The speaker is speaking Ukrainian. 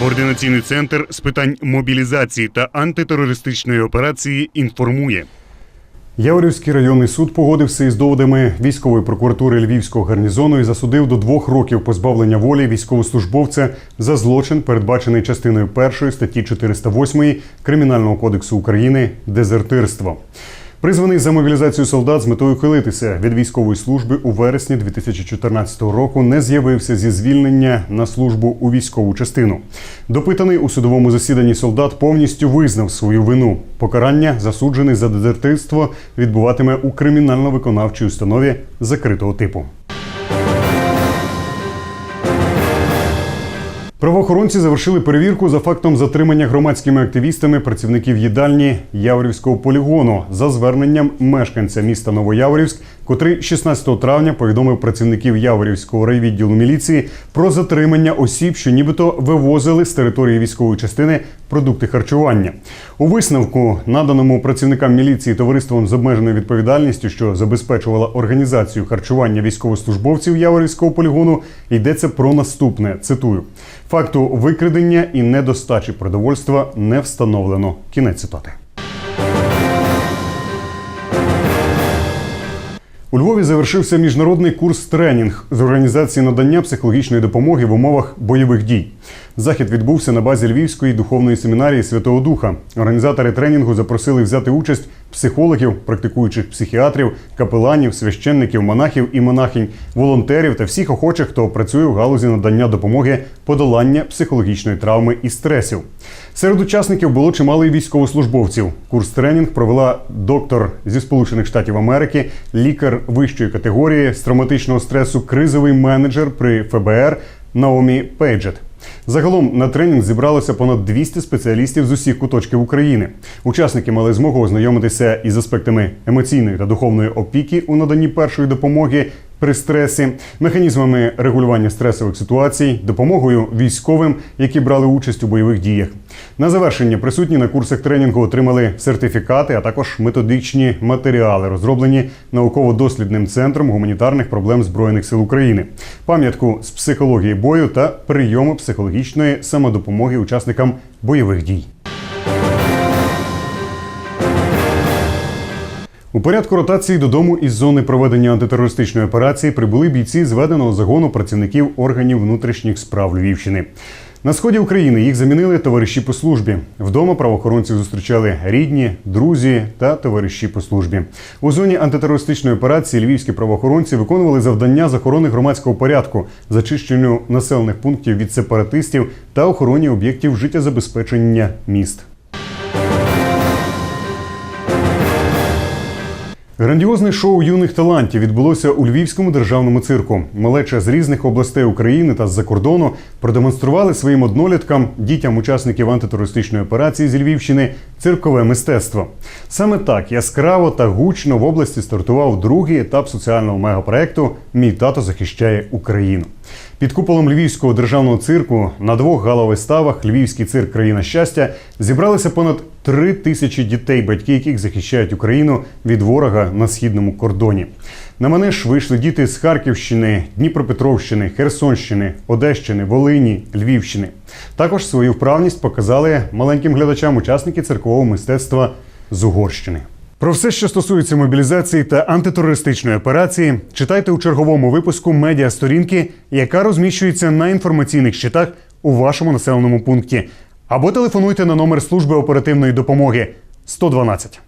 Координаційний центр з питань мобілізації та антитерористичної операції інформує. Яворівський районний суд погодився із доводами військової прокуратури Львівського гарнізону і засудив до двох років позбавлення волі військовослужбовця за злочин, передбачений частиною першої статті 408 Кримінального кодексу України дезертирство. Призваний за мобілізацію солдат з метою хилитися від військової служби у вересні 2014 року не з'явився зі звільнення на службу у військову частину. Допитаний у судовому засіданні солдат повністю визнав свою вину. Покарання засуджений за дезертирство відбуватиме у кримінально-виконавчій установі закритого типу. Правоохоронці завершили перевірку за фактом затримання громадськими активістами працівників їдальні Яворівського полігону за зверненням мешканця міста Новояворівськ, котрий 16 травня повідомив працівників Яворівського райвідділу міліції про затримання осіб, що нібито вивозили з території військової частини продукти харчування. У висновку, наданому працівникам міліції товариством з обмеженою відповідальністю, що забезпечувала організацію харчування військовослужбовців Яворівського полігону, йдеться про наступне. Цитую: факту викрадення і недостачі продовольства не встановлено. Кінець цитати. У Львові завершився міжнародний курс тренінг з організації надання психологічної допомоги в умовах бойових дій. Захід відбувся на базі Львівської духовної семінарії Святого Духа. Організатори тренінгу запросили взяти участь психологів, практикуючих психіатрів, капеланів, священників, монахів і монахинь, волонтерів та всіх охочих, хто працює в галузі надання допомоги подолання психологічної травми і стресів. Серед учасників було чимало і військовослужбовців. Курс тренінг провела доктор зі Сполучених Штатів Америки, лікар вищої категорії з травматичного стресу, кризовий менеджер при ФБР Наомі Пейджет. Загалом на тренінг зібралося понад 200 спеціалістів з усіх куточків України. Учасники мали змогу ознайомитися із аспектами емоційної та духовної опіки у наданні першої допомоги при стресі, механізмами регулювання стресових ситуацій, допомогою військовим, які брали участь у бойових діях. На завершення присутні на курсах тренінгу отримали сертифікати, а також методичні матеріали, розроблені науково-дослідним центром гуманітарних проблем збройних сил України, пам'ятку з психології бою та прийому психологічної самодопомоги учасникам бойових дій. У порядку ротації додому із зони проведення антитерористичної операції прибули бійці зведеного загону працівників органів внутрішніх справ Львівщини. На сході України їх замінили товариші по службі. Вдома правоохоронців зустрічали рідні, друзі та товариші по службі. У зоні антитерористичної операції львівські правоохоронці виконували завдання з охорони громадського порядку, зачищенню населених пунктів від сепаратистів та охороні об'єктів життєзабезпечення міст. Грандіозне шоу юних талантів відбулося у Львівському державному цирку. Малеча з різних областей України та з-за кордону продемонстрували своїм одноліткам, дітям учасників антитерористичної операції зі Львівщини, циркове мистецтво. Саме так яскраво та гучно в області стартував другий етап соціального мегапроекту Мій тато захищає Україну. Під куполом Львівського державного цирку на двох галовиставах Львівський цирк Країна щастя зібралися понад три тисячі дітей, батьки яких захищають Україну від ворога на східному кордоні. На манеж вийшли діти з Харківщини, Дніпропетровщини, Херсонщини, Одещини, Волині, Львівщини. Також свою вправність показали маленьким глядачам учасники циркового мистецтва з Угорщини. Про все, що стосується мобілізації та антитерористичної операції, читайте у черговому випуску медіа сторінки, яка розміщується на інформаційних щитах у вашому населеному пункті, або телефонуйте на номер служби оперативної допомоги 112.